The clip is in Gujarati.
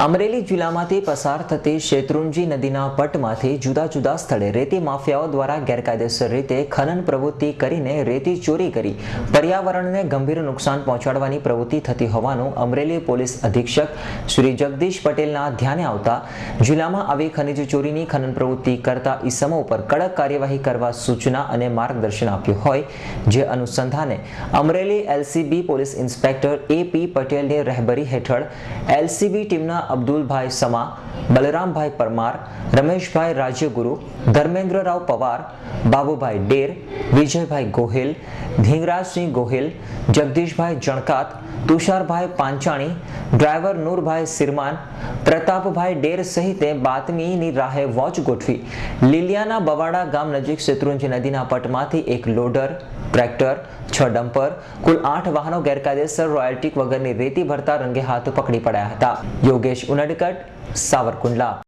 અમરેલી જિલ્લામાંથી પસાર થતી શેત્રુંજી નદીના પટમાંથી જુદા જુદા સ્થળે રેતી માફિયાઓ દ્વારા ગેરકાયદેસર રીતે ખનન પ્રવૃત્તિ કરીને રેતી ચોરી કરી પર્યાવરણને ગંભીર નુકસાન પહોંચાડવાની પ્રવૃત્તિ થતી હોવાનું અમરેલી પોલીસ અધિક્ષક શ્રી જગદીશ પટેલના ધ્યાને આવતા જિલ્લામાં આવી ખનિજ ચોરીની ખનન પ્રવૃત્તિ કરતા ઈસમો ઉપર કડક કાર્યવાહી કરવા સૂચના અને માર્ગદર્શન આપ્યું હોય જે અનુસંધાને Amreli LCB police inspector A P પટેલની રહેબરી હેઠળ એલસીબી ટીમના અબ્દુલભાઈ સમા બલરામભાઈ પરમાર, રમેશભાઈ રાજ્યગુરુ, ધર્મેન્દ્રરાવ પવાર, બાબુભાઈ ડેર, વિજયભાઈ ગોહિલ, ધીંગરાજસિંહ ગોહિલ, જગદીશભાઈ જણકાત, તુષારભાઈ પાંચાણી, ડ્રાઈવર નૂરભાઈ સિરમાન, પ્રતાપભાઈ ડેર સહિતે બાતમીની રાહે વોચ ગોઠવી લીલિયાના બવાડા ગામ નજીક શેત્રુંજી નદીના પટમાંથી એક લોડર, ટ્રેક્ટર, છ ડમ્પર, કુલ આઠ વાહનો ગેરકાયદેસર રોયલ્ટી વગરની રેતી ભરતા રંગે હાથ પકડી પડ્યા હતા. યોગેશ ઉનડકટ સાવરકુંડલા